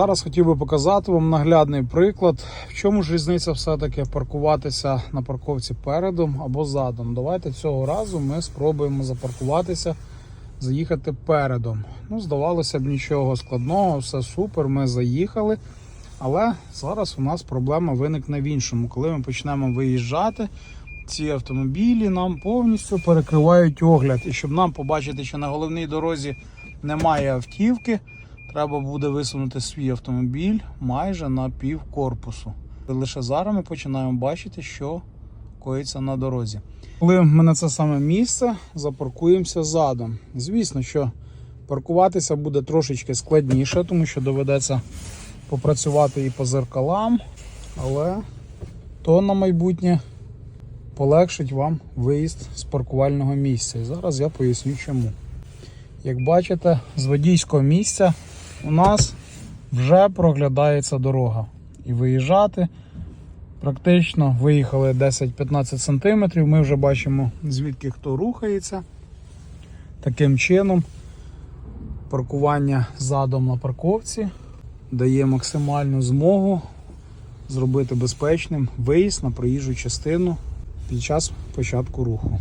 Зараз хотів би показати вам наглядний приклад, в чому ж різниця все-таки паркуватися на парковці передом або задом. Давайте цього разу ми спробуємо запаркуватися, заїхати передом. Ну, здавалося б, нічого складного, все супер, ми заїхали. Але зараз у нас проблема виникне в іншому. Коли ми почнемо виїжджати, ці автомобілі нам повністю перекривають огляд. І щоб нам побачити, що на головній дорозі немає автівки, треба буде висунути свій автомобіль майже на пів корпусу. Лише зараз ми починаємо бачити, що коїться на дорозі. Коли ми на це саме місце запаркуємося задом. Звісно, що паркуватися буде трошечки складніше, тому що доведеться попрацювати і по зеркалам, але то на майбутнє полегшить вам виїзд з паркувального місця. І зараз я поясню чому. Як бачите, з водійського місця у нас вже проглядається дорога. І виїжджати практично виїхали 10-15 см. Ми вже бачимо, звідки хто рухається. Таким чином, паркування задом на парковці дає максимальну змогу зробити безпечним виїзд на проїжджу частину під час початку руху.